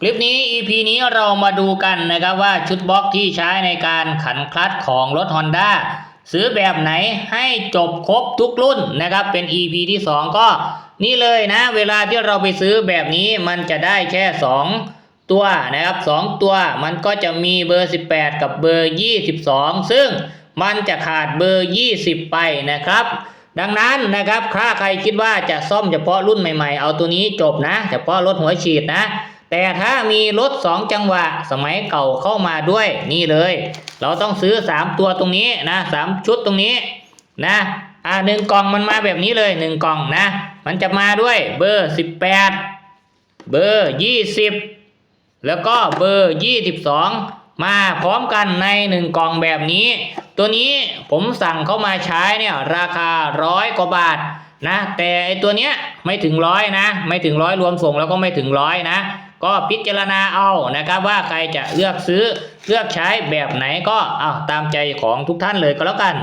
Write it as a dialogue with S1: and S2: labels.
S1: คลิปนี้ EP นี้เรามาดูกันนะครับว่าชุดบล็อกที่ใช้ในการขันคลัตช์ของรถ Honda ซื้อแบบไหนให้จบครบทุกรุ่นนะครับ เป็น EP ที่ 2 ก็นี่เลยนะ เวลาที่เราไปซื้อแบบนี้มันจะได้แค่ 2 ตัวนะครับ 2 ตัวมันก็จะมีเบอร์ 18 กับเบอร์ 22 ซึ่งมันจะขาดเบอร์ 20 ไปนะครับ ดังนั้นนะครับถ้าใครคิดว่าจะซ่อมเฉพาะรุ่นใหม่ๆ เอาตัวนี้จบนะ เฉพาะรถหัวฉีดนะ แต่ถ้ามีรถ 2 จังหวะสมัยเก่าเข้ามาด้วยนี่เลย เราต้องซื้อ 3 ตัวตรงนี้นะสามชุดตรงนี้นะอ่าหนึ่งกล่องมันมาแบบนี้เลยหนึ่งกล่องนะ มันจะมาด้วยเบอร์ 18 เบอร์ 20 แล้วก็เบอร์ 22 มาพร้อมกันในหนึ่งกล่องแบบนี้ ตัวนี้ผมสั่งเข้ามาใช้เนี่ยราคาร้อยกว่าบาทนะแต่ไอตัวเนี้ยไม่ถึงร้อยนะ ไม่ถึงร้อยรวมส่งแล้วก็ไม่ถึงร้อยนะ ก็พิจารณาเอานะครับว่าใครจะเลือกซื้อเลือกใช้แบบไหนก็เอาตามใจของทุกท่านเลยก็แล้วกัน